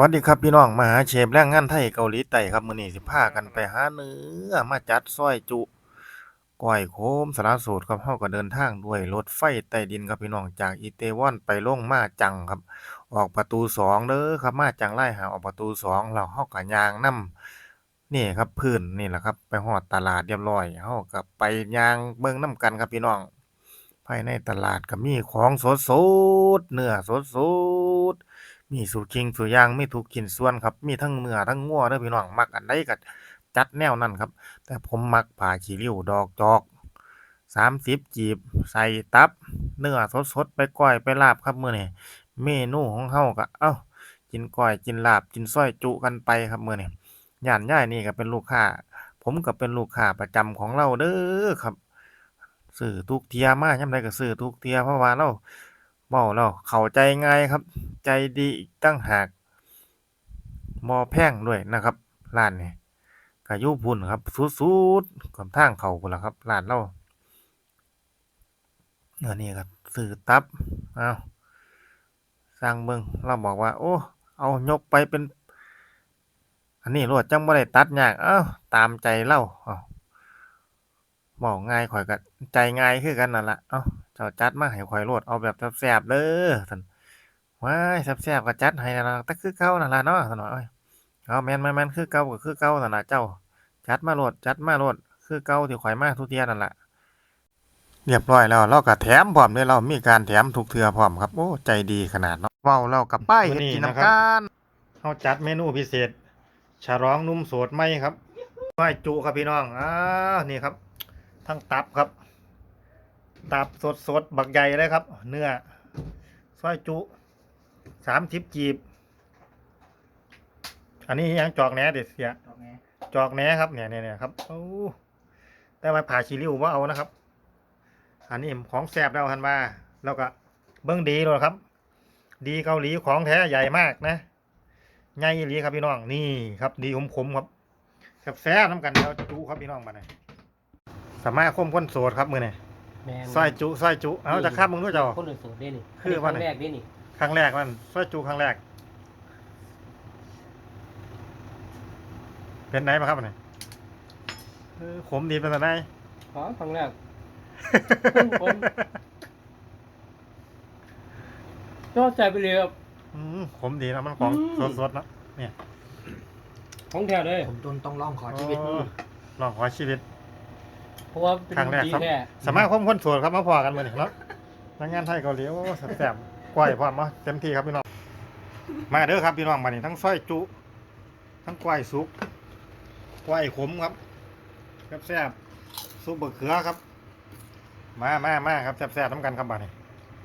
วัสดีครับพี่น้องมาหาเชฟแรงงานไทยเกาหลีใต้ครับมื้อนี้สิพากันไปหาเนื้อมาจัดซอยจุก้อยโคมสารสูตรครับเฮาก็เดินทางด้วยรถไฟใต้ดินครับพี่น้องจากอิเตวอนไปลงมาจังครับ ออกประตูสองเด้อครับมาจังไล่หาออกประตูสองแล้วเฮาก็ย่างนำนี่ครับพื้นนี่แหละครับไปฮอดตลาดเรียบร้อยเฮาก็ไปย่างเบิ่งนํกันครับพี่น้องภายในตลาดก็มีของสดๆเนื้อสดๆ มีสุขิงสุอยางมีทุกชิ้นส่วนครับ มีทั้งเนื้อทั้งงัวเด้อพี่น้องมักอันใดก็จัดแนวนั้นครับ แต่ผมมักผ้าขี้ริ้วดอกจอก30จีบ ใส่ตับ เนื้อสดๆ ไปก้อยไปลาบครับมื้อนี้เมนูของเฮาก็เอ้ากินก้อยกินลาบกินซอยจุกันไปครับมื้อนี้ย่านย่ายนี่ก็เป็นลูกค้า ผมก็เป็นลูกค้าประจำของเราเด้อครับซื้อทุกเทียมายามใดก็ซื้อทุกเทียเพราะว่าเรา เว้าแล้วเข้าใจง่ายครับ ใจดีอีกต่างหากบ่แพงด้วยนะครับร้านนี้ก็อยู่พุ่นครับสุดๆกับทางเขาพุ่นล่ะครับร้านเราอันนี้ครับซื้อตับเอ้าวสั่งเบิ่งเราบอกว่า โอ้เอายกไปเป็น อันนี้โลดจังบ่ได้ตัดยากเอ้าตามใจเราอ้าวเว้าง่ายข้อยก็ใจง่ายคือกันนั่นละเอ้า เจ้าจัดมาให้ข้อยโลดเอาแบบแซ่บๆเด้อซั่นว้ายแซ่บๆก็จัดให้นั่นล่ะแต่คือเก่านั่นล่ะเนาะซั่นว่าโอ้ยเอาแม่นๆๆคือเก่าก็คือเก่านั่นล่ะเจ้า จัดมาโลดจัดมาโลดคือเก่าที่ข้อยมาทุกเที่ยนั่นล่ะเรียบร้อยแล้วเราก็แถมพร้อมเด้เรามีการแถมทุกเทื่อพร้อมครับโอ้ใจดีขนาดเนาะเว้าแล้วก็ไปเฮ็ดกินนำกันเฮาจัดเมนูพิเศษฉลองหนุ่มโสดใหม่ครับก้อยจุครับพี่น้องอ้าวนี่ครับ ทั้งตับครับ ตับสดสดบักใหญ่เลยครับ เนื้อซอยจุสามทิปจีบ อันนี้ยังจอกแหนเด็ดเสียจอกแหนครับเนี่ยเนี่ยเนี่ยครับโอ้แต่ว่าผ่าชีริ้วว่าเอานะครับ อันนี้ของแสบแล้วทันมาแล้วก็เบิ้องดีเลยครับ ดีเกาหลีของแท้ใหญ่มากนะใหญ่หลีครับพี่น้องนี่ครับ ดีขมๆครับแซ่บน้ำกันแล้วจุครับพี่น้องมาหน่อยสามารถคมคนโสดครับมือนี่ แม่นซอยจุซอยจุเอาจะข้ามมึงด้วยเจ้า คนอื่นสูตรได้นี่คือว่าคไหนรั้งแรกได้นี่ครั้งแรกมันซอยจุครั้งแรก เป็นไหนมาครับเนี่ยเออขมดีเป็นไงอ๋อครั้งแรกผมชอบใจไปเลยครับ อืมขมดีนะมันของอืม สดๆเนาะเนี่ยของแท้เลยผมจนต้องร้องขอชีวิตโอ้ลองขอชีวิตเพ ราะว่าเป็นครั้งแรกดีครับแท้สามารถคมคนโสดครับมาพอกันมือนี่เนาะนักงานไทยเกาหลีโอ้แซ่บๆกล้วยพร้อมมาเต็มที่ครับพี่น้อง มาเด้อครับพี่น้องมานี่ทั้งซอยจุ ทั้งกล้วยสุกกล้วยขมครับแซ่บๆซุปบะเขือครับ มามามาครับแซ่บๆน้ำกันครับบัดนี้